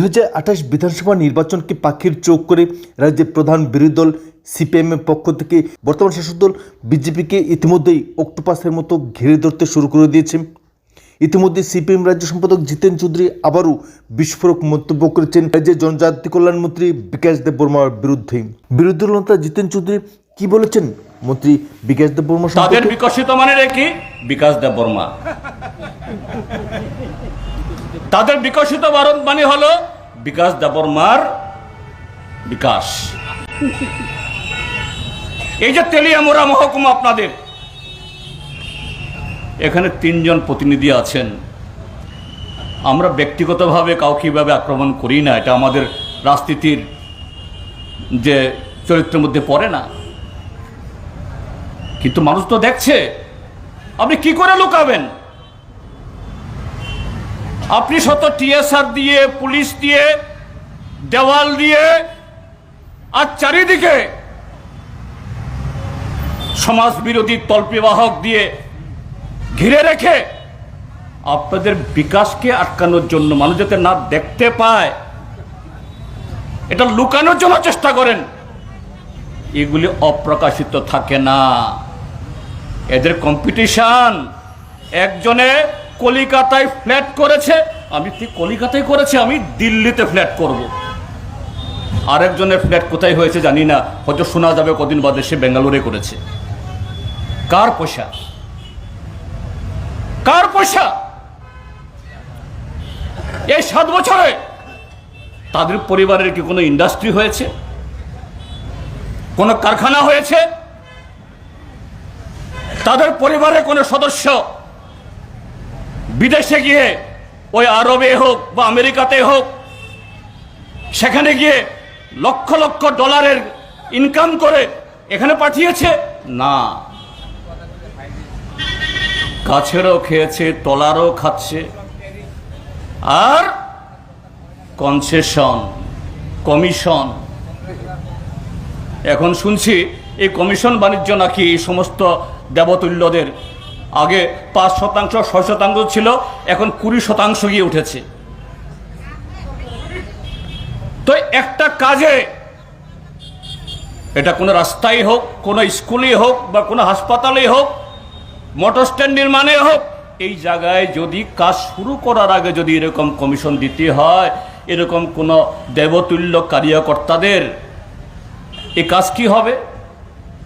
দু হাজার আঠাশ বিধানসভা নির্বাচনকে পাখির চোখ করে রাজ্যের প্রধান বিরোধী দল সিপিএমের পক্ষ থেকে বর্তমান শাসক দল বিজেপিকে ইতিমধ্যেই অক্টোপাসের মতো ঘিরে ধরতে শুরু করে দিয়েছে। ইতিমধ্যে সিপিএম রাজ্য সম্পাদক জিতেন চৌধুরী আবারও বিস্ফোরক মন্তব্য করেছেন রাজ্যের জনজাতি কল্যাণ মন্ত্রী বিকাশ দেব বর্মার বিরুদ্ধে। বিরোধী দল নেতা জিতেন চৌধুরী কি বলেছেন? মন্ত্রী বিকাশ দেব বর্মা তাদের বিকশিত মানে কি? বিকাশ দেব বর্মা। তাদের বিকশিত ভারত মানে হলো বিকাশ দেব বর্মার বিকাশ। এই যে তেলিয়ামোড়া মহকুমা আপনাদের, এখানে তিনজন প্রতিনিধি আছেন। আমরা ব্যক্তিগতভাবে কাউকে এভাবে আক্রমণ করি না, এটা আমাদের রাজনীতির যে চরিত্রের মধ্যে পড়ে না। কিন্তু মানুষ তো দেখছে, আপনি কি করে লুকাবেন? আপনি শত টিএসআর দিয়ে, পুলিশ দিয়ে, দেওয়াল দিয়ে, আর চারিদিকে সমাজ বিরোধী তল্পিবাহক দিয়ে ঘিরে রেখে আপনাদের বিকাশকে আটকানোর জন্য মানুষ যাতে না দেখতে পায়, এটা লুকানোর জন্য চেষ্টা করেন। এগুলি অপ্রকাশিত থাকে না। এদের কম্পিটিশন একজনে কলিকাতায় ফ্ল্যাট করেছে। আমি তুই কলিকাতায় করেছে, আমি দিল্লিতে ফ্ল্যাট করব। আরেকজনের ফ্ল্যাট কোথায় হয়েছে জানি না, হয়তো শোনা যাবে কদিন বাদে, সে বেঙ্গালুরে করেছে। কার পয়সা? কার পয়সা? এই সাত বছরে তাদের পরিবারের কি কোনো ইন্ডাস্ট্রি হয়েছে? কোনো কারখানা হয়েছে? তাদের পরিবারের কোনো সদস্য বিদেশে গিয়ে ওই আরবে হোক বা আমেরিকাতে হোক, সেখানে গিয়ে লক্ষ লক্ষ ডলারের ইনকাম করে এখানে পাঠিয়েছে? না। গাছেরও খেয়েছে, তলারও খাচ্ছে। আর কনসেশন কমিশন এখন শুনছি এই কমিশন বাণিজ্য নাকি এই সমস্ত দেবতুল্যদের আগে পাঁচ শতাংশ, ছয় শতাংশ ছিল, এখন কুড়ি শতাংশ গিয়ে উঠেছে। তো একটা কাজে এটা কোনো রাস্তায় হোক, কোনো স্কুলেই হোক বা কোনো হাসপাতালেই হোক, মোটর স্ট্যান্ড নির্মাণে হোক, এই জায়গায় যদি কাজ শুরু করার আগে যদি এরকম কমিশন দিতে হয়, এরকম কোনো দেবতুল্য কার্যকর্তাদের, এ কাজ কি হবে?